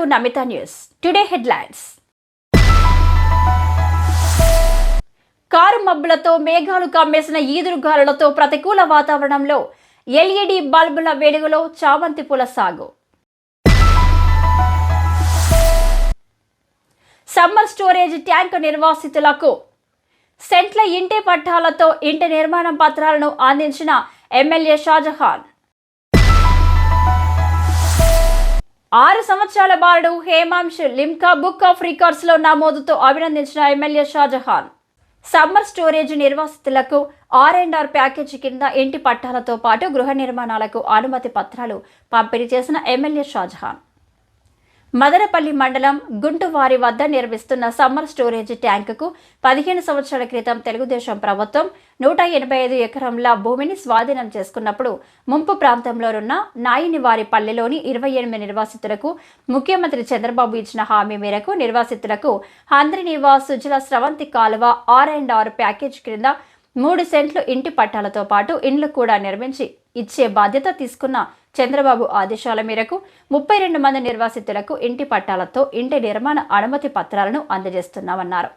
Welcome to Namitha news today headlines car మబ్బులతో మేఘాలు కమ్మేసిన ఈదురుగాలులతో ప్రతికూల వాతావరణంలో ఎల్ఈడి బల్బుల వెలుగులో చామంతి పూల సాగు. సమ్మర్ స్టోరేజ్ ట్యాంక్ నిర్వాసితులకు సెంట్ల ఇంటి పట్టాలతో ఇంటి నిర్మాణం పత్రాలను అందించిన ఎమ్మెల్యే షాజహాన్. ఆరు సంవత్సరాల బాలుడు హేమాంశ్ లిమ్కా బుక్ ఆఫ్ రికార్డ్స్లో నమోదుతో అభినందించిన ఎమ్మెల్యే షాజహాన్. సమ్మర్ స్టోరేజ్ నిర్వాసితులకు ఆర్ అండ్ ఆర్ ప్యాకేజీ కింద ఇంటి పట్టాలతో పాటు గృహ నిర్మాణాలకు అనుమతి పత్రాలు పంపిణీ చేసిన ఎమ్మెల్యే షాజహాన్. మదనపల్లి మండలం గుంటువారి వద్ద నిర్మిస్తున్న సమ్మర్ స్టోరేజ్ ట్యాంకుకు పదిహేను సంవత్సరాల క్రితం తెలుగుదేశం ప్రభుత్వం నూట ఎనభై ఐదు ఎకరంల భూమిని స్వాధీనం చేసుకున్నప్పుడు ముంపు ప్రాంతంలోనున్న నాయినివారి పల్లెలోని ఇరవై ఎనిమిది నిర్వాసితులకు ముఖ్యమంత్రి చంద్రబాబు ఇచ్చిన హామీ మేరకు నిర్వాసితులకు హంద్రి నివాస్ సుజల స్రవంతి కాలువ ఆర్ అండ్ ఆర్ ప్యాకేజ్ క్రింద మూడు సెంట్లు ఇంటి పట్టాలతో పాటు ఇండ్లు కూడా నిర్మించి ఇచ్చే బాధ్యత తీసుకున్న చంద్రబాబు ఆదేశాల మేరకు ముప్పై రెండు మంది నిర్వాసితులకు ఇంటి పట్టాలతో ఇంటి నిర్మాణ అనుమతి పత్రాలను అందజేస్తున్నామన్నారు.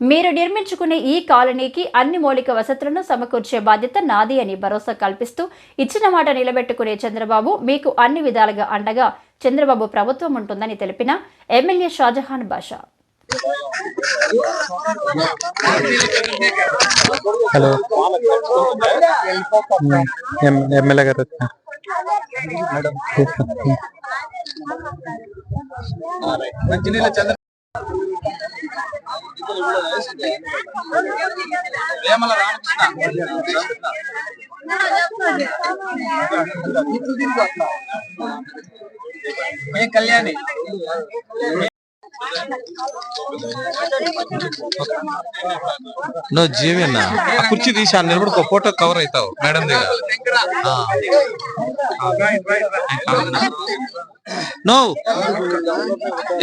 మీరు నిర్మించుకునే ఈ కాలనీకి అన్ని మౌలిక వసతులను సమకూర్చే బాధ్యత నాది అని భరోసా కల్పిస్తూ ఇచ్చిన మాట నిలబెట్టుకునే చంద్రబాబు మీకు అన్ని విధాలుగా అండగా చంద్రబాబు ప్రభుత్వం ఉంటుందని తెలిపిన MLA Shahjahan Basha. Hello. MLA గారు. వచ్చారు. వేమల రామకృష్ణ ఏ కళ్యాణి నువ్వు జీవి అన్న ఆ కుర్చీ తీసి ఆ నిలబడుకో ఫోటో కవర్ అవుతావు మేడం దగ్గర. నో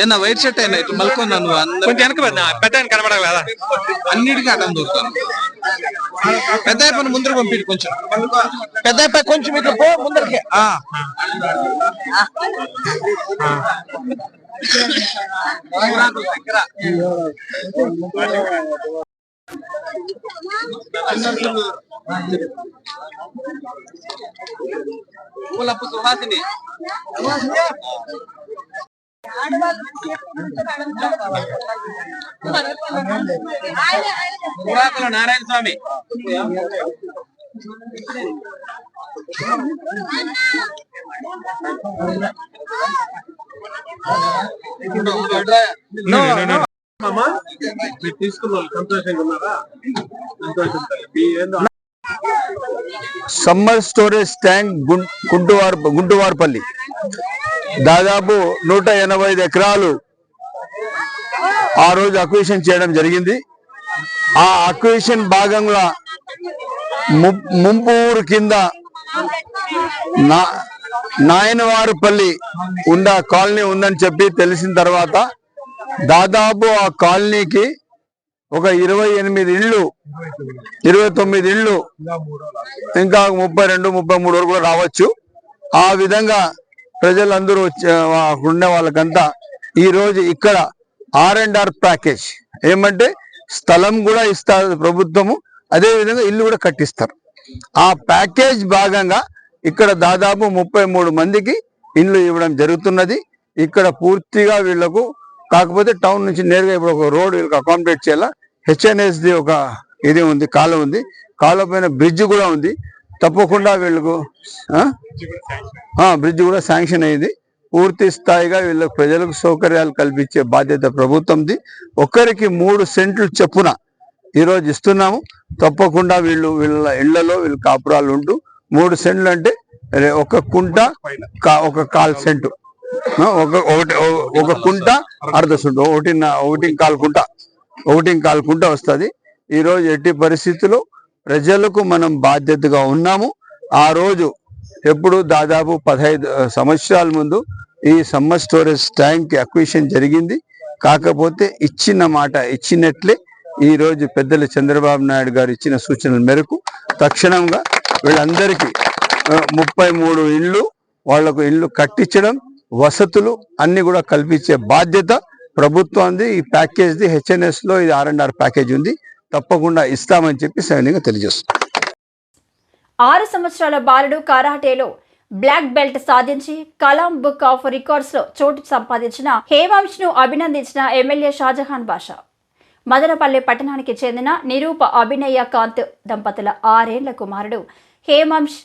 ఏనా వైట్ షర్ట్ అయినా ఇట్లా మలుకున్నా నువ్వు కొంచెం వెనక పెద్ద ఆయన కనబడాలి కదా. అన్నిటికీ అడ్డం దొరుకుతాను పెద్ద పని ముందర పంపిడు కొంచెం. పెద్ద కొంచెం ఇట్లా పో ముందరికి. ఆ పూలప్పు సుహాసిని పురాకుల నారాయణ స్వామి Summer storage tank గుంటువార్ గుంటువార్పల్లి దాదాపు నూట ఎనభై ఐదు ఎకరాలు ఆ రోజు అక్విజిషన్ చేయడం జరిగింది. ఆ అక్విజిషన్ భాగంగా ముంపూరు కింద నా నాయనవారుపల్లి ఉండ కాలనీ ఉందని చెప్పి తెలిసిన తర్వాత దాదాపు ఆ కాలనీకి ఒక ఇరవై ఎనిమిది ఇళ్ళు ఇరవై తొమ్మిది ఇళ్ళు ఇంకా ముప్పై రెండు ముప్పై మూడు వరకు కూడా రావచ్చు. ఆ విధంగా ప్రజలందరూ వచ్చే- ఉండే వాళ్ళకంతా ఈరోజు ఇక్కడ ఆర్ అండ్ ఆర్ ప్యాకేజ్. ఏమంటే స్థలం కూడా ఇస్తారు ప్రభుత్వము అదే విధంగా ఇల్లు కూడా కట్టిస్తారు. ఆ ప్యాకేజ్ భాగంగా ఇక్కడ దాదాపు ముప్పై మూడు మందికి ఇండ్లు ఇవ్వడం జరుగుతున్నది. ఇక్కడ పూర్తిగా వీళ్ళకు కాకపోతే టౌన్ నుంచి నేరుగా ఇప్పుడు ఒక రోడ్ వీళ్ళకి అకామిడేట్ చేయాలా? హెచ్ఎన్ఎస్ ది ఒక ఇది ఉంది కాలు ఉంది. కాలువ పైన బ్రిడ్జ్ కూడా ఉంది. తప్పకుండా వీళ్ళకు బ్రిడ్జ్ కూడా శాంక్షన్ అయింది. పూర్తి స్థాయిగా వీళ్ళకు ప్రజలకు సౌకర్యాలు కల్పించే బాధ్యత ప్రభుత్వంది. ఒక్కరికి మూడు సెంట్లు చెప్పున ఈరోజు ఇస్తున్నాము. తప్పకుండా వీళ్ళు వీళ్ళ ఇళ్ళలో వీళ్ళు కాపురాలు ఉంటూ మూడు సెంట్లు అంటే ఒక కుంట ఒక కాల్ సెంటు. ఒక ఒకటి ఒక కుంట అర్ధ సెంటు ఒకటి ఒకటి కాల్ కుంట ఒకటి కాల్ కుంట వస్తుంది. ఈ రోజు ఎట్టి పరిస్థితుల్లో ప్రజలకు మనం బాధ్యతగా ఉన్నాము. ఆ రోజు ఎప్పుడు దాదాపు పదహైదు సంవత్సరాల ముందు ఈ సమ్మర్ స్టోరేజ్ ట్యాంక్ అక్విషన్ జరిగింది. కాకపోతే ఇచ్చిన మాట ఇచ్చినట్లే ఈ రోజు పెద్దలు చంద్రబాబు నాయుడు గారు ఇచ్చిన సూచనల మేరకు తక్షణంగా వీళ్ళందరికీ ముప్పై మూడు ఇళ్ళు వాళ్ళకు ఇల్లు కట్టించడం వసతులు అన్ని కూడా కల్పించే బాధ్యత ప్రభుత్వంది ఈ ప్యాకేజ్ది హెచ్ఎన్ఎస్లో ఇది ఆర్ అండ్ ఆర్ ప్యాకేజ్ ఉంది. తప్పకుండా ఇస్తామని చెప్పి సైనికంగా తెలియజేస్తుంది ఆరు సంవత్సరాల బాలుడు కరాటేలో బ్లాక్ బెల్ట్ సాధించి కలాం బుక్ ఆఫ్ రికార్డ్స్లో చోటు సంపాదించిన హేమాంశ్ను అభినందించిన ఎమ్మెల్యే షాజహాన్ బాషా. మదనపల్లి పట్టణానికి చెందిన నిరూప అభినయ కాంత్ దంపతుల ఆరేళ్ళ కుమారుడు హేమాంష్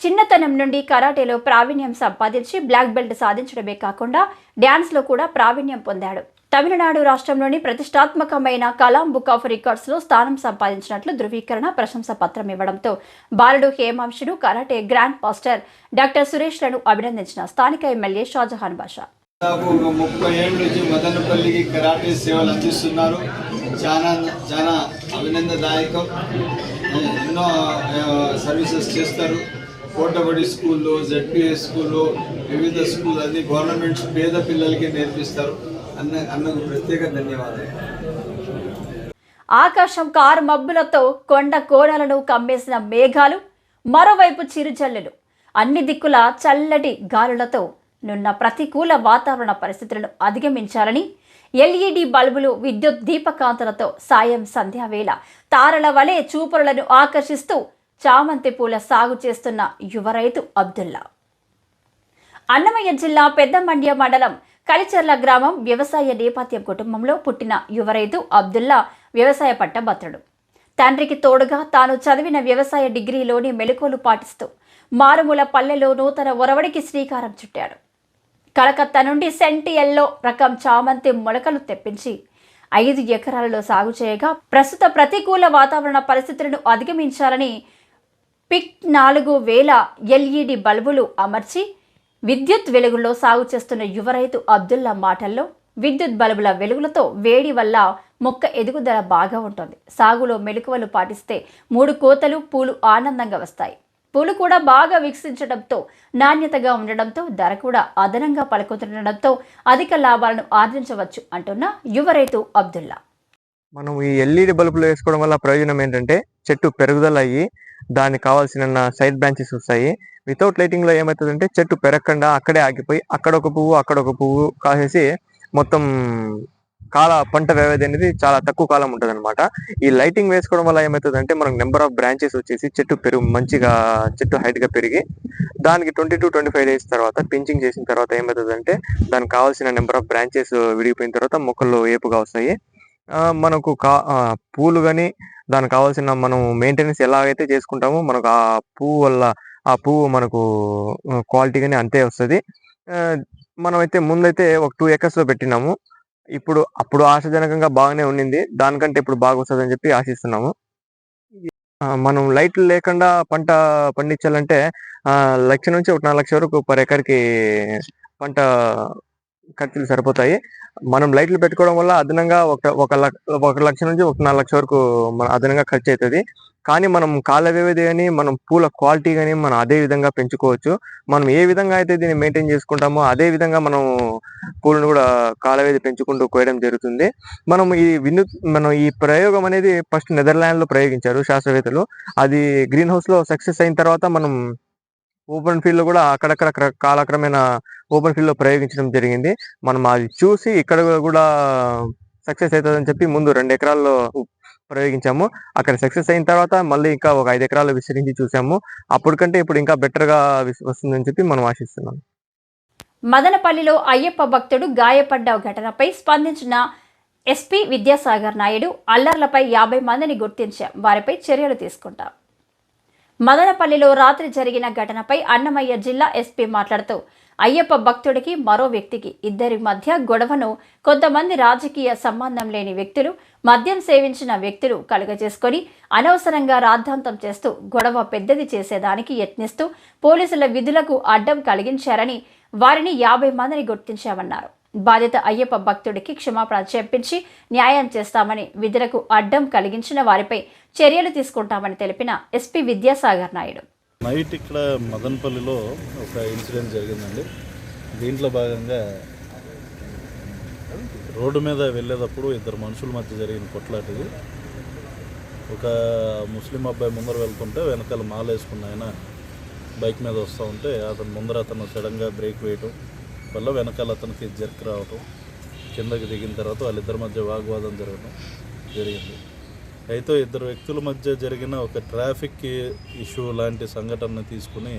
చిన్నతనం నుండి కరాటేలో ప్రావీణ్యం సంపాదించి బ్లాక్ బెల్ట్ సాధించడమే కాకుండా డ్యాన్స్లో కూడా ప్రావీణ్యం పొందాడు. తమిళనాడు రాష్ట్రంలోని ప్రతిష్టాత్మకమైన కలాం బుక్ ఆఫ్ రికార్డ్స్లో స్థానం సంపాదించినట్లు ధృవీకరణ ప్రశంస పత్రం ఇవ్వడంతో బాలుడు Hemamshudu karate grand master doctor సురేష్లను అభినందించిన స్థానిక ఎమ్మెల్యే షాజహాన్ బాషా. దాదాపు ఒక ముప్పై ఏళ్ళ నుంచి మదనపల్లికి కరాటే సేవలు అందిస్తున్నారు. చాలా చాలా అభినందదాయకం. ఎన్నో సర్వీసెస్ చేస్తారు. కోటబడి స్కూల్లో జెడ్పిఎస్ స్కూల్లో వివిధ స్కూల్ అన్ని గవర్నమెంట్ పేద పిల్లలకి నేర్పిస్తారు. అన్న అన్నకు ప్రత్యేక ధన్యవాదాలు. ఆకాశం కారు మబ్బులతో కొండ కోణాలను కమ్మేసిన మేఘాలు మరోవైపు చిరుజల్లులు. అన్ని దిక్కుల చల్లటి గాలులతో నున్న ప్రతికూల వాతావరణ పరిస్థితులను అధిగమించాలని ఎల్ఈడి బల్బులు విద్యుత్ దీపకాంతులతో సాయం సంధ్యావేళ. తారల వలె చూపరులను ఆకర్షిస్తూ చామంతి పూల సాగు చేస్తున్న యువ రైతు అబ్దుల్లా. అన్నమయ్య జిల్లా పెద్దమండ్య మండలం కలిచెర్ల గ్రామం వ్యవసాయ నేపథ్యం కుటుంబంలో పుట్టిన యువ రైతు అబ్దుల్లా వ్యవసాయ పట్టభద్రుడు. తండ్రికి తోడుగా తాను చదివిన వ్యవసాయ డిగ్రీలోని మెలకువలు పాటిస్తూ మారుమూల పల్లెలో నూతన ఒరవడికి శ్రీకారం చుట్టాడు. కలకత్తా నుండి సెంటి ఎల్లో రకం చామంతి మొలకలు తెప్పించి ఐదు ఎకరాలలో సాగు చేయగా ప్రస్తుత ప్రతికూల వాతావరణ పరిస్థితులను అధిగమించాలని పిక్ నాలుగు వేల ఎల్ఈడి బల్బులు అమర్చి విద్యుత్ వెలుగులో సాగు చేస్తున్న యువ రైతు అబ్దుల్లా మాటల్లో విద్యుత్ బల్బుల వెలుగులతో వేడి వల్ల మొక్క ఎదుగుదల బాగా ఉంటుంది. సాగులో మెలకువలు పాటిస్తే మూడు కోతలు పూలు ఆనందంగా వస్తాయి. పూలు కూడా బాగా వికసించడంతో నాణ్యతగా ఉండడంతో ధర కూడా అదనంగా పలుకుతుండడంతో అధిక లాభాలను ఆర్జించవచ్చు అంటున్న యువ రైతు అబ్దుల్లా. మనం ఈ ఎల్ఈడి బల్బులు వేసుకోవడం వల్ల ప్రయోజనం ఏంటంటే చెట్టు పెరుగుదల అయ్యి దానికి కావాల్సిన సైడ్ బ్రాంచెస్ వస్తాయి. వితౌట్ లైటింగ్లో ఏమవుతుందంటే చెట్టు పెరగకుండా అక్కడే ఆగిపోయి అక్కడ ఒక పువ్వు అక్కడ ఒక పువ్వు కాసేసి మొత్తం కాల పంట వ్యవధి అనేది చాలా తక్కువ కాలం ఉంటుంది అనమాట ఈ లైటింగ్ వేసుకోవడం వల్ల ఏమవుతుందంటే మనకు నెంబర్ ఆఫ్ బ్రాంచెస్ వచ్చేసి చెట్టు పెరుగు మంచిగా చెట్టు హైట్గా పెరిగి దానికి twenty to twenty five days తర్వాత పించింగ్ చేసిన తర్వాత ఏమవుతుందంటే దానికి కావాల్సిన నెంబర్ ఆఫ్ బ్రాంచెస్ విడిగిపోయిన తర్వాత మొక్కలు ఏపుగా వస్తాయి. మనకు కా పూలు కానీ దానికి కావాల్సిన మనం మెయింటెనెన్స్ ఎలాగైతే చేసుకుంటామో మనకు ఆ పువ్వు వల్ల ఆ పువ్వు మనకు క్వాలిటీ కానీ అంతే వస్తుంది. మనమైతే ముందైతే ఒక టూ ఎకర్స్లో పెట్టినాము. ఇప్పుడు అప్పుడు ఆశాజనకంగా బాగానే ఉండింది. దానికంటే ఇప్పుడు బాగా వస్తుందని చెప్పి ఆశిస్తున్నాము. మనం లైట్లు లేకుండా పంట పండించాలంటే ఆ, లక్ష నుంచి ఒక నాలుగు లక్ష వరకు పర్ ఎకర్కి పంట ఖర్చులు సరిపోతాయి. మనం లైట్లు పెట్టుకోవడం వల్ల అదనంగా ఒక ఒక లక్ష ఒక లక్ష నుంచి ఒక నాలుగు లక్ష వరకు మన అదనంగా ఖర్చు అవుతుంది కానీ మనం కాల వ్యవధి కానీ మనం పూల క్వాలిటీ కానీ మనం అదే విధంగా పెంచుకోవచ్చు. మనం ఏ విధంగా అయితే దీన్ని మెయింటైన్ చేసుకుంటామో అదే విధంగా మనం పూలను కూడా కాల వ్యవధి పెంచుకుంటూ కోయడం జరుగుతుంది. మనం ఈ వినూత్ మనం ఈ ప్రయోగం అనేది ఫస్ట్ నెదర్లాండ్లో ప్రయోగించారు శాస్త్రవేత్తలు. అది గ్రీన్ హౌస్లో సక్సెస్ అయిన తర్వాత మనం ఓపెన్ ఫీల్డ్లో కూడా అక్కడక్కడ క్ర- ఓపెన్ ఫీల్డ్లో ప్రయోగించడం జరిగింది. మనం అది చూసి ఇక్కడ కూడా సక్సెస్ అవుతుందని చెప్పి ముందు రెండు ఎకరాల్లో ప్రయోగించాము. అక్కడ సక్సెస్ అయిన తర్వాత మళ్ళీ ఇంకా ఒక ఐదు ఎకరాలు విస్తరించి చూసాము. అప్పటికంటే ఇప్పుడు ఇంకా బెటర్గా వస్తుందని చెప్పి మనం ఆశిస్తున్నాం. మదనపల్లిలో అయ్యప్ప భక్తుడు గాయపడ్డ ఘటనపై స్పందించిన ఎస్పీ విద్యాసాగర్ నాయుడు అల్లర్లపై యాభై మందిని గుర్తించాం వారిపై చర్యలు తీసుకుంటాం. మదనపల్లిలో రాత్రి జరిగిన ఘటనపై అన్నమయ్య జిల్లా ఎస్పీ మాట్లాడుతూ అయ్యప్ప భక్తుడికి మరో వ్యక్తికి ఇద్దరి మధ్య గొడవను కొంతమంది రాజకీయ సంబంధం లేని వ్యక్తులు మద్యం సేవించిన వ్యక్తులు కలుగజేసుకొని అనవసరంగా రాద్ధాంతం చేస్తూ గొడవ పెద్దది చేసేదానికి యత్నిస్తూ పోలీసుల విధులకు అడ్డం కలిగించారని వారిని యాభై మందిని గుర్తించామన్నారు. బాధిత అయ్యప్ప భక్తుడికి క్షమాపణ చెప్పించి న్యాయం చేస్తామని విధులకు అడ్డం కలిగించిన వారిపై చర్యలు తీసుకుంటామని తెలిపిన ఎస్పీ విద్యాసాగర్ నాయుడు. నైట్ ఇక్కడ మదన్పల్లిలో ఒక ఇన్సిడెంట్ జరిగిందండి. దీంట్లో భాగంగా రోడ్డు మీద వెళ్ళేటప్పుడు ఇద్దరు మనుషుల మధ్య జరిగిన కొట్లాటది. ఒక ముస్లిం అబ్బాయి ముందర వెళ్తుంటే వెనకాల మాల వేసుకున్న ఆయన బైక్ మీద వస్తూ ఉంటే అతను ముందర అతను సడన్గా బ్రేక్ వేయటం వల్ల వెనకాల అతనికి జర్క్ రావటం కిందకి దిగిన తర్వాత వాళ్ళిద్దరి మధ్య వాగ్వాదం జరగడం జరిగింది. అయితే ఇద్దరు వ్యక్తుల మధ్య జరిగిన ఒక ట్రాఫిక్ ఇష్యూ లాంటి సంఘటనను తీసుకుని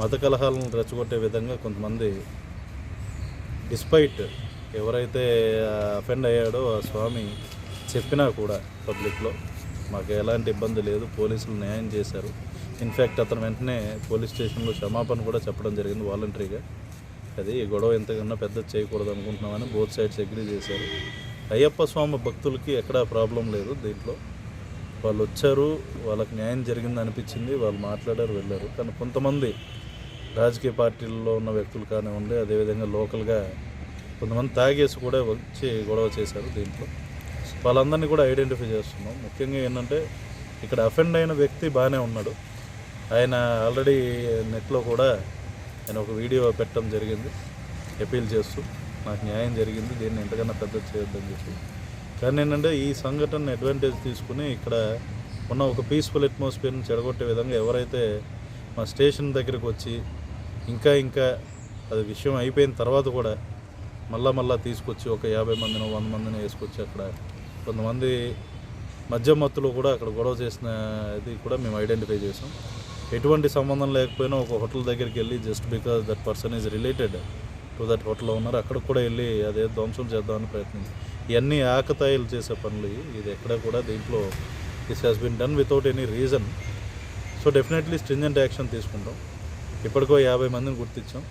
మత కలహాలను రెచ్చగొట్టే విధంగా కొంతమంది డిస్పైట్ ఎవరైతే అఫెండ్ అయ్యాడో ఆ స్వామి చెప్పినా కూడా పబ్లిక్లో మాకు ఎలాంటి ఇబ్బంది లేదు పోలీసులు న్యాయం చేశారు. ఇన్ఫ్యాక్ట్ అతను వెంటనే పోలీస్ స్టేషన్లో క్షమాపణ కూడా చెప్పడం జరిగింది వాలంటరీగా. అది ఈ గొడవ ఎంతకన్నా పెద్ద చేయకూడదు అనుకుంటున్నామని బోత్ సైడ్స్ అగ్రీ చేశారు. అయ్యప్ప స్వామి భక్తులకి ఎక్కడా ప్రాబ్లం లేదు దీంట్లో. వాళ్ళు వచ్చారు వాళ్ళకి న్యాయం జరిగింది అనిపించింది వాళ్ళు మాట్లాడారు వెళ్ళారు. కానీ కొంతమంది రాజకీయ పార్టీల్లో ఉన్న వ్యక్తులు కానివ్వండి అదేవిధంగా లోకల్గా కొంతమంది తాగేసి కూడా వచ్చి గొడవ చేశారు దీంట్లో. వాళ్ళందరినీ కూడా ఐడెంటిఫై చేస్తున్నాం. ముఖ్యంగా ఏంటంటే ఇక్కడ అఫెండ్ అయిన వ్యక్తి బాగానే ఉన్నాడు. ఆయన ఆల్రెడీ నెట్లో కూడా ఆయన ఒక వీడియో పెట్టడం జరిగింది. అపీల్ చేస్తూ నాకు న్యాయం జరిగింది దీన్ని ఎంతకన్నా పెద్ద చేయొద్దని చెప్పి. కానీ ఏంటంటే ఈ సంఘటన అడ్వాంటేజ్ తీసుకుని ఇక్కడ ఉన్న ఒక పీస్ఫుల్ అట్మాస్ఫియర్ని చెడగొట్టే విధంగా ఎవరైతే మా స్టేషన్ దగ్గరికి వచ్చి ఇంకా ఇంకా అది విషయం అయిపోయిన తర్వాత కూడా మళ్ళా మళ్ళా తీసుకొచ్చి ఒక యాభై మందిని వంద మందిని వేసుకొచ్చి అక్కడ కొంతమంది మధ్య మత్తులో కూడా అక్కడ గొడవ చేసిన ఇది కూడా మేము ఐడెంటిఫై చేసాం ఎటువంటి సంబంధం లేకపోయినా ఒక హోటల్ దగ్గరికి వెళ్ళి just because that person is related to that హోటల్లో ఉన్నారు. అక్కడికి కూడా వెళ్ళి అదే ధ్వంసం చేద్దామని ప్రయత్నించి ఇవన్నీ ఆకతాయిలు చేసే పనులు ఇది ఎక్కడ కూడా దీంట్లో this has been done without any reason so definitely stringent action తీసుకుంటాం. ఇప్పటికో యాభై మందిని గుర్తించాం.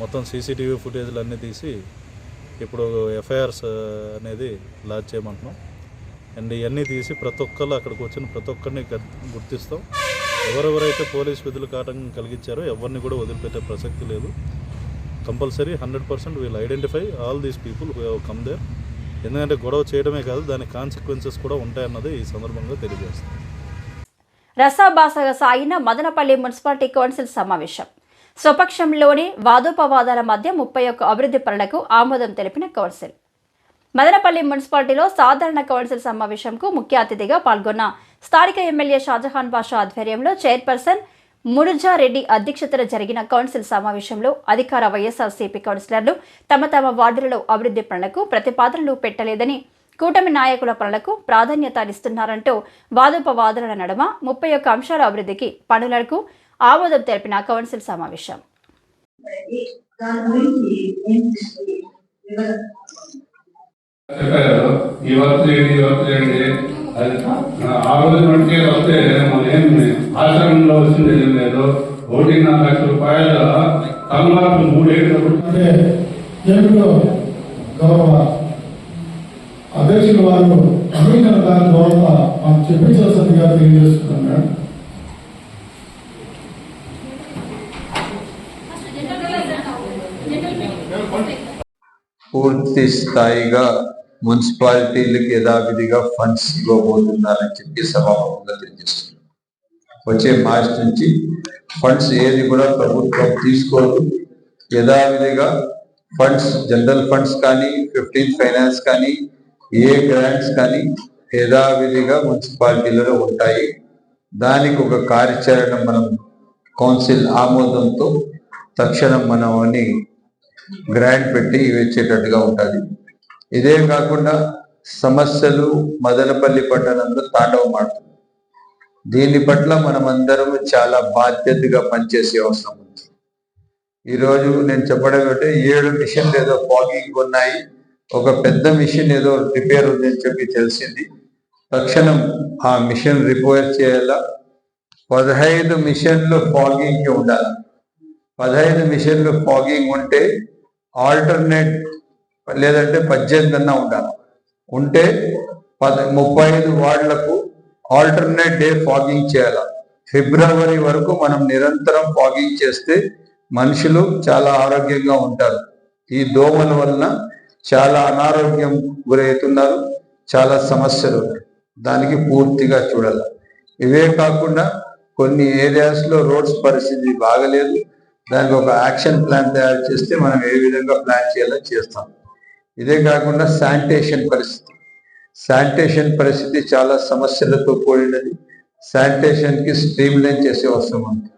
మొత్తం సీసీటీవీ ఫుటేజ్లు అన్నీ తీసి ఇప్పుడు ఎఫ్ఐఆర్స్ uh, అనేది లాంచ్ చేయమంటున్నాం. అండ్ ఇవన్నీ తీసి ప్రతి ఒక్కళ్ళు అక్కడికి వచ్చిన ప్రతి ఒక్కరిని గుర్తిస్తాం. ఎవరెవరైతే పోలీస్ విధులకు ఆటంకం కలిగించారో ఎవరిని కూడా వదిలిపెట్టే ప్రసక్తి లేదు. Compulsory hundred percent we'll identify all these people who come there. ఎందుకంటే గొడవ చేయడమే కాదు దాని కాన్సిక్వెన్సెస్ కూడా ఉంటాయన్నది ఈ సందర్భంగా తెలియజేస్తుంది రసాభాసగా సాగిన మదనపల్లి మున్సిపాలిటీ కౌన్సిల్ సమావేశం. స్వపక్షంలోని వాదోపవాదాల మధ్య ముప్పై ఒక్క అభివృద్ధి పనులకు ఆమోదం తెలిపిన కౌన్సిల్. మదనపల్లి మున్సిపాలిటీలో సాధారణ కౌన్సిల్ సమావేశంకు ముఖ్య అతిథిగా పాల్గొన్న స్థానిక ఎమ్మెల్యే షాజహాన్ బాషా ఆధ్వర్యంలో చైర్పర్సన్ మురుజారెడ్డి అధ్యక్షతన జరిగిన కౌన్సిల్ సమావేశంలో అధికార వైఎస్ఆర్సీపీ కౌన్సిలర్లు తమ తమ వార్డులలో అభివృద్ధి పనులకు ప్రతిపాదనలు పెట్టలేదని కూటమి నాయకుల పనులకు ప్రాధాన్యత ఇస్తున్నారంటూ వాదోపవాదుల నడుమ ముప్పై ఒక్క అంశాల అభివృద్ధికి పనులకు ఆమోదం తెలిపిన కౌన్సిల్ సమావేశం. దాని ఆ రోజు మటుకే వస్తే మనం ఏం ఆశ్రమంలో వచ్చింది ఏం లేదు. ఒకటిన్నర లక్ష రూపాయల తలమార్పు మూడేళ్ళు అంటే ఏమిటో గౌరవ అధ్యక్షులు వారు అంబేద్కర్ గారి ద్వారా మాకు చెప్పించాల్సిందిగా తెలియజేస్తున్నాను మేడం. పూర్తి స్థాయిగా మున్సిపాలిటీలకు యథావిధిగా ఫండ్స్ ఇవ్వబోతున్నారని చెప్పి సభాపతిగా తెలియజేస్తున్నారు వచ్చే మార్చి నుంచి ఫండ్స్ ఏది కూడా ప్రభుత్వం తీసుకోదు. యథావిధిగా ఫండ్స్ జనరల్ ఫండ్స్ కానీ ఫిఫ్టీన్ ఫైనాన్స్ కానీ ఏ గ్రాంట్స్ కానీ యథావిధిగా మున్సిపాలిటీలలో ఉంటాయి. దానికి ఒక కార్యాచరణ మనం కౌన్సిల్ ఆమోదంతో తక్షణం మనం అని గ్రాంట్ పెట్టి ఇచ్చేటట్టుగా ఉంటుంది. ఇదే కాకుండా సమస్యలు మదనపల్లి పట్టణంలో తాండవమాడుతుంది దీని పట్ల మనమందరం చాలా బాధ్యతగా పనిచేసే అవసరం ఉంది. ఈరోజు నేను చెప్పడం ఏంటంటే ఏడు మిషన్లు ఏదో ఫాగింగ్ ఉన్నాయి. ఒక పెద్ద మిషన్ ఏదో రిపేర్ ఉందని చెప్పి తెలిసింది. తక్షణం ఆ మిషన్ రిపేర్ చేయాలా? పదహైదు మిషన్లు ఫాగింగ్ ఉండాలి? పదహైదు మిషన్లు ఫాగింగ్ ఉంటే ఆల్టర్నేట్ లేదంటే పద్దెనిమిది అన్నా ఉండాలి. ఉంటే పద ముప్పై ఐదు వార్డులకు ఆల్టర్నేట్ డే ఫాగింగ్ చేయాలి. ఫిబ్రవరి వరకు మనం నిరంతరం ఫాగింగ్ చేస్తే మనుషులు చాలా ఆరోగ్యంగా ఉంటారు. ఈ దోమల వలన చాలా అనారోగ్యం గురవుతున్నారు. చాలా సమస్యలు దానికి పూర్తిగా చూడాలి. ఇవే కాకుండా కొన్ని ఏరియాస్లో రోడ్స్ పరిస్థితి బాగలేదు. దానికి ఒక యాక్షన్ ప్లాన్ తయారు చేస్తే మనం ఏ విధంగా ప్లాన్ చేయాలో చేస్తాం. ఇదే కాకుండా శానిటేషన్ పరిస్థితి. శానిటేషన్ పరిస్థితి చాలా సమస్యలతో కూడినది. శానిటేషన్కి స్ట్రీమ్ లైన్ చేసే అవసరం ఉంది.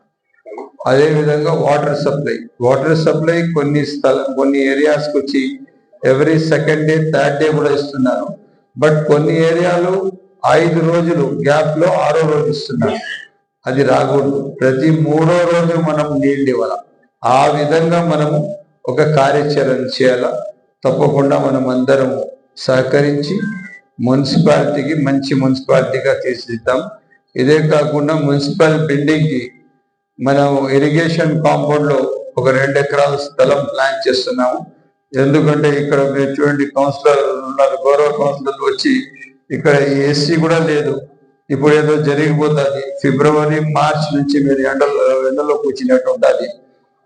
అదేవిధంగా వాటర్ సప్లై. వాటర్ సప్లై కొన్ని స్థల కొన్ని ఏరియాస్కి వచ్చి every second day third day కూడా ఇస్తున్నారు. బట్ కొన్ని ఏరియాలు ఐదు రోజులు గ్యాప్లో ఆరో రోజు ఇస్తున్నారు. అది రాకూడదు. ప్రతి మూడో రోజు మనం నీళ్ళు ఇవ్వాలి? ఆ విధంగా మనము ఒక కార్యాచరణ చేయాలా? తప్పకుండా మనం అందరం సహకరించి మున్సిపాలిటీకి మంచి మున్సిపాలిటీగా తీర్చిదిద్దాం. ఇదే కాకుండా మున్సిపల్ బిల్డింగ్కి మనం ఇరిగేషన్ కాంపౌండ్లో ఒక రెండు ఎకరాల స్థలం ప్లాన్ చేస్తున్నాము. ఎందుకంటే ఇక్కడ మీరు చూడండి కౌన్సిలర్ ఉన్నారు గౌరవ కౌన్సిలర్లు వచ్చి ఇక్కడ ఏసీ కూడా లేదు. ఇప్పుడు ఏదో జరిగిపోతుంది. ఫిబ్రవరి మార్చ్ నుంచి మీరు ఎండలో ఎండలో కూర్చున్నట్టు ఉంటుంది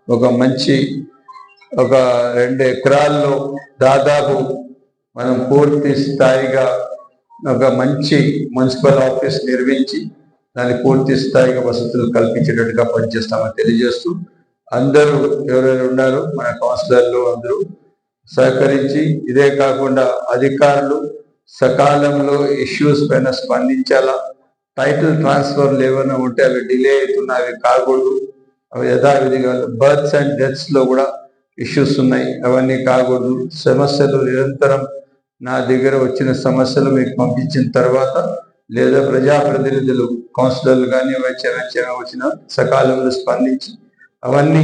ఒక మంచి ఒక రెండు ఎకరాల్లో దాదాపు మనం పూర్తి స్థాయిగా ఒక మంచి మున్సిపల్ ఆఫీస్ నిర్మించి దాన్ని పూర్తి స్థాయిగా వసతులు కల్పించేటట్టుగా పనిచేస్తామని తెలియజేస్తూ అందరూ ఎవరైనా ఉన్నారో మన కౌన్సిలర్లు అందరూ సహకరించి ఇదే కాకుండా అధికారులు సకాలంలో ఇష్యూస్ పైన స్పందించాలా టైటిల్ ట్రాన్స్ఫర్లు ఏమైనా ఉంటే అవి డిలే అవుతున్నా అవి కాకూడదు అవి యథావిధిగా బర్త్స్ అండ్ డెత్స్లో కూడా ఇష్యూస్ ఉన్నాయి అవన్నీ కాకూడదు. సమస్యలు నిరంతరం నా దగ్గర వచ్చిన సమస్యలు మీకు పంపించిన తర్వాత లేదా ప్రజాప్రతినిధులు కౌన్సిలర్లు కానీ వైద్య వచ్చిన సకాలంలో స్పందించి అవన్నీ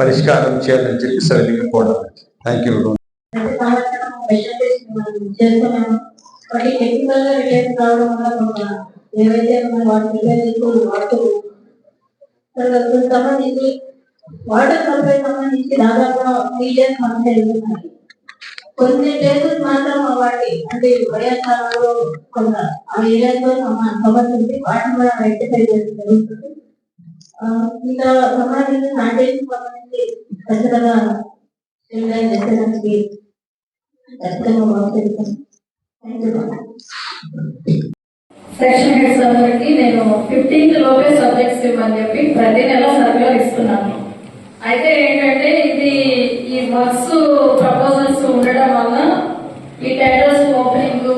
పరిష్కారం చేయాలని చెప్పి సరిగ్గా కోరడం థ్యాంక్ యూ ఏవైతే మనం వాటి పిల్లలకు వాడుతూ సంబంధించి వాటర్ సప్లై సంబంధించి దాదాపుగా మిలియన్ సమస్యలు ఉన్నాయి కొన్ని కేసెస్ మాత్రం వాటి అంటే వైఎస్ఆర్లో కొంత ఆ ఏరియాతో సమ- సమస్య ఉంది వాటిని కూడా రెక్టిఫై చేయడం జరుగుతుంది. ఇంకా సంబంధించి శానిటేషన్ సంబంధించి ఖచ్చితంగా స్ట్రీమ్లైన్ చేసేదానికి ఖచ్చితంగా బాగుంటుంది థ్యాంక్ యూ సెక్షన్ హెడ్స్ అందరికి నేను ఫిఫ్టీన్త్ లోపే సబ్జెక్ట్స్ ఇవ్వని చెప్పి ప్రతి నెల సర్క్యులర్ ఇస్తున్నాను అయితే ఏంటంటే ఇది ఈ వర్క్స్ ప్రపోజల్స్ ఉండడం వల్ల ఈ టెండర్స్ ఓపెనింగ్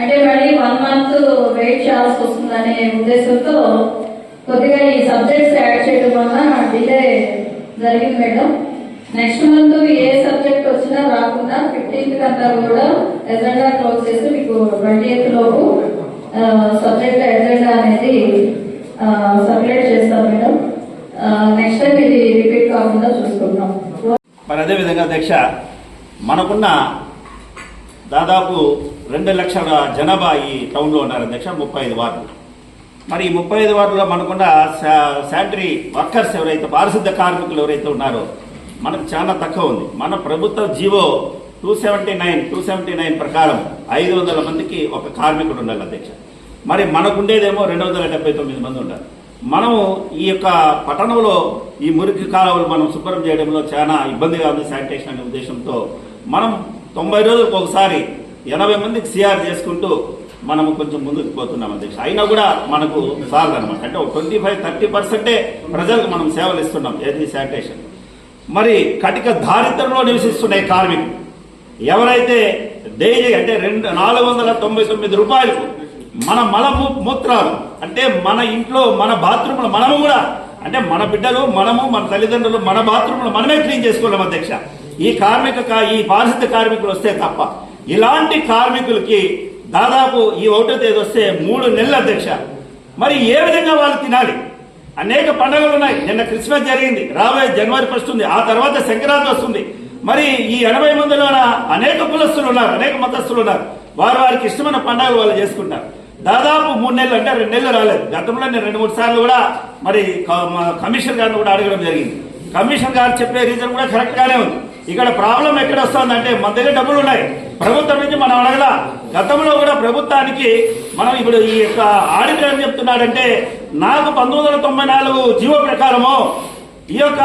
అంటే మళ్ళీ వన్ మంత్ వెయిట్ చేయాల్సి వస్తుందనే ఉద్దేశంతో కొద్దిగా ఈ సబ్జెక్ట్స్ యాడ్ చేయడం వల్ల డిలే జరిగింది మేడం. నెక్స్ట్ మంత్ ఏ సబ్జెక్ట్ వచ్చినా రాకుండా ఫిఫ్టీన్త్ అంతా కూడా ఎజెండా క్లోజ్ చేసి మీకు ట్వంటీ ఎయిత్ లోపు సబ్జెక్ట్ ఎజెండా అనేది సర్క్యులేట్ చేస్తాం మేడం. నెక్స్ట్ టైం ఇది రిపీట్ కాకుండా మరి అదేవిధంగా అధ్యక్ష మనకున్న దాదాపు రెండు లక్షల జనాభా ఈ టౌన్లో ఉన్నారు అధ్యక్ష ముప్పై ఐదు వార్డులు. మరి ఈ ముప్పై ఐదు వార్డులో మనకున్న శా- శానిటరీ వర్కర్స్ ఎవరైతే పారిశుద్ధ కార్మికులు ఎవరైతే ఉన్నారో మనకు చాలా తక్కువ ఉంది. మన ప్రభుత్వ GO two seventy nine two seventy nine ప్రకారం ఐదు వందల మందికి ఒక కార్మికుడు ఉండాలి అధ్యక్ష మరి మనకుండేదేమో రెండు వందల డెబ్బై తొమ్మిది మంది ఉండాలి. మనము ఈ యొక్క పట్టణంలో ఈ మురికి కాలువలు మనం శుభ్రం చేయడంలో చాలా ఇబ్బందిగా ఉంది శానిటేషన్ అనే ఉద్దేశంతో. మనం తొంభై రోజులకు ఒకసారి ఎనభై మందికి సిఆర్ చేసుకుంటూ మనము కొంచెం ముందుకు పోతున్నాం అధ్యక్ష. అయినా కూడా మనకు సార్లు అనమాట. అంటే ఒక ట్వంటీ ఫైవ్ థర్టీ పర్సెంటే ప్రజలకు మనం సేవలు ఇస్తున్నాం ఏది శానిటేషన్. మరి కటిక దారిద్రంలో నివసిస్తున్న కార్మికులు ఎవరైతే డైలీ అంటే రెండు నాలుగు వందల తొంభై తొమ్మిది రూపాయలకు మన మల మూత్రాలు అంటే మన ఇంట్లో మన బాత్రూంలో మనము కూడా అంటే మన బిడ్డలు మనము మన తల్లిదండ్రులు మన బాత్రూంలో మనమే క్లీన్ చేసుకోలేం అధ్యక్ష. ఈ కార్మిక కా- ఈ పారిశుద్ధ కార్మికులు వస్తే తప్ప. ఇలాంటి కార్మికులకి దాదాపు ఈ ఒకటో తేదీ వస్తే మూడు నెలల అధ్యక్ష. మరి ఏ విధంగా వాళ్ళు తినాలి? అనేక పండుగలు ఉన్నాయి. నిన్న క్రిస్మస్ జరిగింది రాబోయే జనవరి ఫస్ట్ ఉంది ఆ తర్వాత సంక్రాంతి వస్తుంది. మరి ఈ ఎనభై మందిలోన అనేక కులస్తులు ఉన్నారు అనేక మతస్థులు ఉన్నారు. వారు వారికి ఇష్టమైన పండుగలు వాళ్ళు చేసుకుంటారు. దాదాపు మూడు నెలలు అంటే రెండు నెలలు రాలేదు. గతంలో నేను రెండు మూడు సార్లు కూడా మరి కమిషన్ గారిని కూడా అడగడం జరిగింది. కమిషన్ గారు చెప్పే రీజన్ కూడా కరెక్ట్గానే ఉంది. ఇక్కడ ప్రాబ్లం ఎక్కడ వస్తుందంటే మన దగ్గర డబ్బులు ఉన్నాయి. ప్రభుత్వం నుంచి మనం అడగలా. గతంలో కూడా ప్రభుత్వానికి మనం ఇప్పుడు ఈ యొక్క ఆడిటర్ ఏం చెప్తున్నాడంటే నాకు పంతొమ్మిది వందల తొంభై నాలుగు జీవో ప్రకారము ఈ యొక్క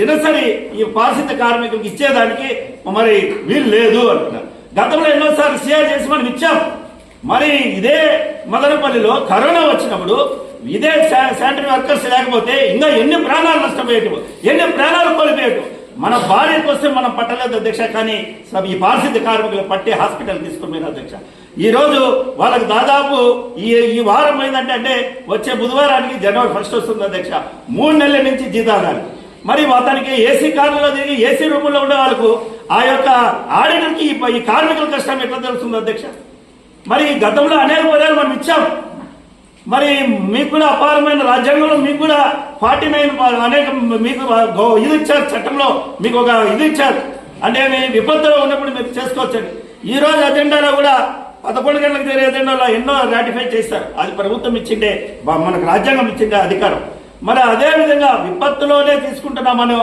దినసరి ఈ పారిశుద్ధ కార్మికులకు ఇచ్చేదానికి మరి వీలు లేదు అంటున్నారు. గతంలో ఎన్నోసార్లు సిఆర్ చేసి మనం ఇచ్చాం. మరి ఇదే మదనపల్లిలో కరోనా వచ్చినప్పుడు ఇదే శానిటరీ వర్కర్స్ లేకపోతే ఇంకా ఎన్ని ప్రాణాలు నష్టపోయేటివి ఎన్ని ప్రాణాలు కోల్పోయేటివి. మన బాధ్యత వస్తే మనం పట్టలేదు అధ్యక్ష కానీ సబ్ ఈ పారిశుద్ధ్య కార్మికులు పట్టి హాస్పిటల్ తీసుకుని అధ్యక్ష. ఈరోజు వాళ్ళకి దాదాపు ఈ ఈ వారం అయిందంటే అంటే వచ్చే బుధవారానికి జనవరి ఫస్ట్ వస్తుంది అధ్యక్ష. మూడు నెలల నుంచి జీతాలు మరి అతనికి ఏసీ కార్లలో తిరిగి ఏసీ రూపంలో ఉండే వాళ్ళకు ఆ యొక్క ఆడిటర్కి ఈ ఈ కార్మికుల కష్టం ఎట్లా తెలుస్తుంది అధ్యక్ష? మరి గతంలో అనేక పదాలు మనం ఇచ్చాం. మరి మీకు కూడా అపారమైన రాజ్యాంగంలో మీకు కూడా ఫార్టీ నైన్ అనేక మీకు ఇది ఇచ్చారు చట్టంలో మీకు ఒక ఇది ఇచ్చారు. అంటే మీ విపత్తులో ఉన్నప్పుడు మీరు చేసుకోవచ్చండి. ఈ రోజు అజెండాలో కూడా పదకొండు గంటలకు జరిగే అజెండాలో ఎన్నో రాటిఫై చేస్తారు అది ప్రభుత్వం ఇచ్చిండే మనకు రాజ్యాంగం ఇచ్చిండే అధికారం. మరి అదే విధంగా విపత్తులోనే తీసుకుంటున్నామనో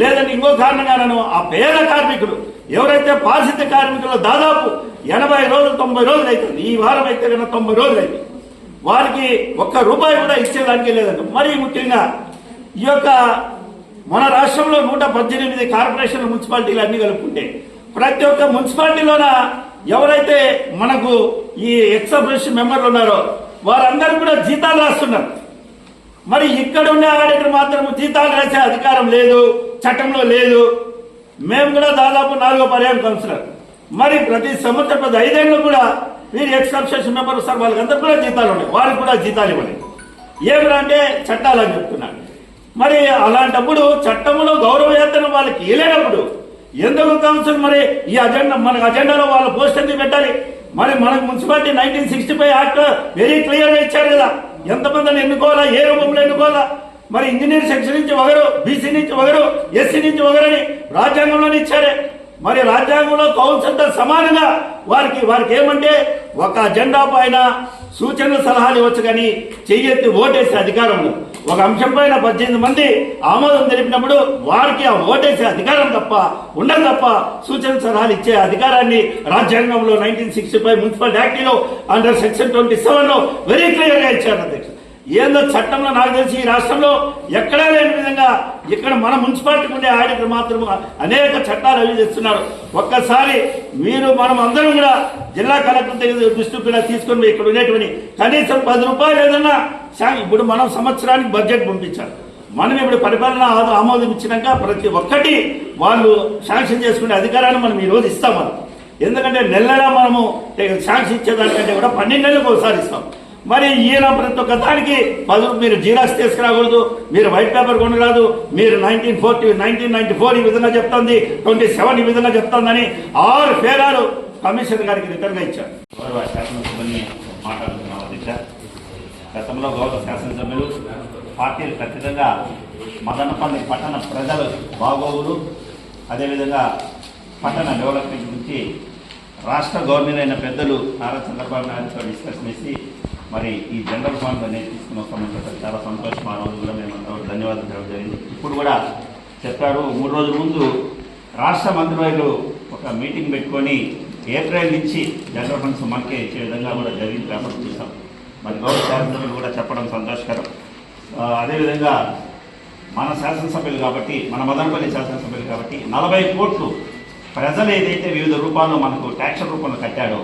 లేదంటే ఇంకో కారణంగానో ఆ పేద కార్మికుడు ఎవరైతే బాధిత కార్మికులు దాదాపు ఎనభై రోజులు తొంభై రోజులు అవుతుంది. ఈ వారం అయితే కన్నా తొంభై రోజులు అయింది. వారికి ఒక్క రూపాయి కూడా ఇచ్చేదానికి లేదండి మరీ ముఖ్యంగా ఈ యొక్క మన రాష్ట్రంలో నూట పద్దెనిమిది కార్పొరేషన్ మున్సిపాలిటీలు అన్ని కలుపుకుంటే ప్రతి ఒక్క మున్సిపాలిటీలోన ఎవరైతే మనకు ఈ ఎక్సప్రెస్ మెంబర్లు ఉన్నారో వారందరూ కూడా జీతాలు రాస్తున్నారు. మరి ఇక్కడ ఉండే ఆడిటర్ మాత్రం జీతాలు రాసే అధికారం లేదు చట్టంలో లేదు. మేము కూడా దాదాపు నాలుగో పర్యాయం కౌన్సిలర్. మరి ప్రతి సంవత్సరం ప్రతి ఐదేళ్ళు కూడా వీరు ఎక్సెప్షన్ మెంబర్ సార్ వాళ్ళకందరూ కూడా జీతాలు ఉన్నాయి. వారికి కూడా జీతాలు ఇవ్వాలి ఏమిరా అంటే చట్టాలు అని చెప్తున్నాను మరి అలాంటప్పుడు చట్టంలో గౌరవవేతనం వాళ్ళకి ఇవ్వలేనప్పుడు ఎందుకు కౌన్సిల్ మరి ఈ అజెండా మనకు అజెండాలో వాళ్ళ పోస్ట్ ఎందుకు పెట్టాలి? మరి మనకు municipality nineteen sixty five act very క్లియర్గా ఇచ్చారు కదా. ఎంతమందిని ఎన్నుకోవాలా? ఏ రూపంలో ఎన్నుకోవాలా? మరి ఇంజనీర్ సెక్షన్ నుంచి ఒకరు బీసీ నుంచి ఒకరు ఎస్సీ నుంచి ఒకరని రాజ్యాంగంలోనే ఇచ్చారే. మరి రాజ్యాంగంలో కౌన్సిల్తో సమానంగా వారికి వారికి ఏమంటే ఒక అజెండా పైన సూచనలు సలహాలు ఇవ్వచ్చు కానీ చెయ్యెత్తి ఓటేసే అధికారము. ఒక అంశం పైన పద్దెనిమిది మంది ఆమోదం తెలిపినప్పుడు వారికి ఆ ఓటేసే అధికారం తప్ప ఉండదు తప్ప సూచన సలహాలు ఇచ్చే అధికారాన్ని రాజ్యాంగంలో నైన్టీన్ సిక్స్టీ ఫైవ్ మున్సిపల్ యాక్ట్లో అండర్ సెక్షన్ ట్వంటీ సెవెన్లో వెరీ క్లియర్గా ఇచ్చారు అధ్యక్షుడు. ఏందో చట్టంలో నాకు తెలిసి ఈ రాష్ట్రంలో ఎక్కడా లేని విధంగా ఇక్కడ మన మున్సిపాలిటీకి ఉండే ఆడిటర్ మాత్రం అనేక చట్టాలు అవి చేస్తున్నారు. ఒక్కసారి మీరు మనం అందరం కూడా జిల్లా కలెక్టర్ దృష్టి కూడా తీసుకొని ఇక్కడ ఉండేటువంటి కనీసం పది రూపాయలు ఏదన్నా ఇప్పుడు మనం సంవత్సరానికి బడ్జెట్ పంపించాలి. మనం ఇప్పుడు పరిపాలన ఆమోదం ఇచ్చినాక ప్రతి ఒక్కటి వాళ్ళు శాంక్షన్ చేసుకునే అధికారాన్ని మనం ఈ రోజు ఇస్తాం మనం. ఎందుకంటే నెల మనము శాంక్షన్ ఇచ్చేదానికంటే కూడా పన్నెండు నెలలకు ఒకసారి ఇస్తాం. మరి ఈయన ప్రతి ఒక్క దానికి పది మీరు జీరాక్స్ తీసుకురాకూడదు మీరు వైట్ పేపర్ కొనరాదు మీరు nineteen forty nineteen ninety four ఈ విధంగా చెప్తుంది ట్వంటీ సెవెన్ ఈ విధంగా చెప్తుందని ఆరు పేరాలు కమిషనర్ గారికి రిటర్న్ ఇచ్చారు. గౌరవ శాసనసభని మాట్లాడుతున్నాం అధ్యక్ష. గతంలో గౌరవ శాసనసభ్యులు పార్టీలు ఖచ్చితంగా మదనపల్లి పట్టణ ప్రజలు బాగోగులు. అదేవిధంగా పట్టణ డెవలప్మెంట్ గురించి రాష్ట్ర గవర్నమెంట్ అయిన పెద్దలు నారా చంద్రబాబు నాయుడుతో డిస్కషన్ చేసి మరి ఈ జనరల్ ఫండ్ అనేది తీసుకుని వస్తామని చెప్పారు చాలా సంతోషం. ఆ రోజు కూడా మేము ధన్యవాదాలు చెప్పడం జరిగింది. ఇప్పుడు కూడా చెప్పారు మూడు రోజుల ముందు రాష్ట్ర మంత్రివర్యులు ఒక మీటింగ్ పెట్టుకొని ఏప్రిల్ నుంచి జనరల్ ఫండ్స్ మనకే ఇచ్చే విధంగా కూడా జరిగింది పేపర్ చూసాం. మరి గౌరవ శాసనసభ్యులు కూడా చెప్పడం సంతోషకరం. అదేవిధంగా మన శాసనసభ్యులు కాబట్టి మన మదనపల్లి శాసనసభ్యులు కాబట్టి నలభై కోట్లు ప్రజలు ఏదైతే వివిధ రూపాల్లో మనకు ట్యాక్స్ రూపంలో కట్టాడో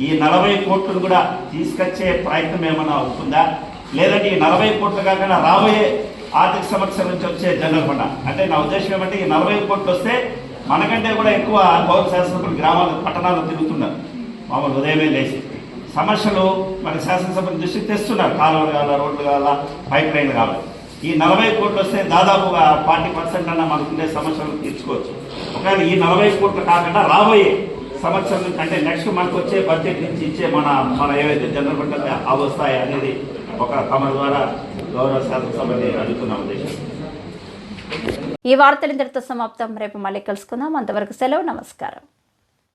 ఈ నలభై కోట్లను కూడా తీసుకొచ్చే ప్రయత్నం ఏమైనా అవుతుందా లేదంటే ఈ నలభై కోట్లు కాకుండా రాబోయే ఆర్థిక సంవత్సరం నుంచి వచ్చే జనరల్ ఫండ్ అంటే నా ఉద్దేశం ఏమంటే ఈ నలభై కోట్లు వస్తే మనకంటే కూడా ఎక్కువ గౌరవ శాసనసభ్యులు గ్రామాలు పట్టణాలు తిరుగుతున్నారు. మామూలు ఉదయమే లేచి. సమస్యలు మన శాసనసభ దృష్టికి తెస్తున్నారు. కాలువలు కావాలా రోడ్లు కావాలా పైప్ లైన్లు కావాలి. ఈ నలభై కోట్లు వస్తే దాదాపుగా ఫార్టీ పర్సెంట్ అన్న మనకుండే సమస్యలు తీర్చుకోవచ్చు. ఒకవేళ ఈ నలభై కోట్లు కాకుండా రాబోయే సంవత్సరం నుంచి అంటే నెక్స్ట్ మనకు వచ్చే బడ్జెట్ నుంచి ఇచ్చే మన మన ఏవైతే జనరల్ బడ్జెట్ అవస్తాయి అనేది ఒక తమ ద్వారా గౌరవ శాసనసభని అడుగుతున్నాం ఉద్దేశం. ఈ వార్తలు ఇంతటితో సమాప్తం. రేపు మళ్ళీ కలుసుకుందాం. అంతవరకు సెలవు. నమస్కారం.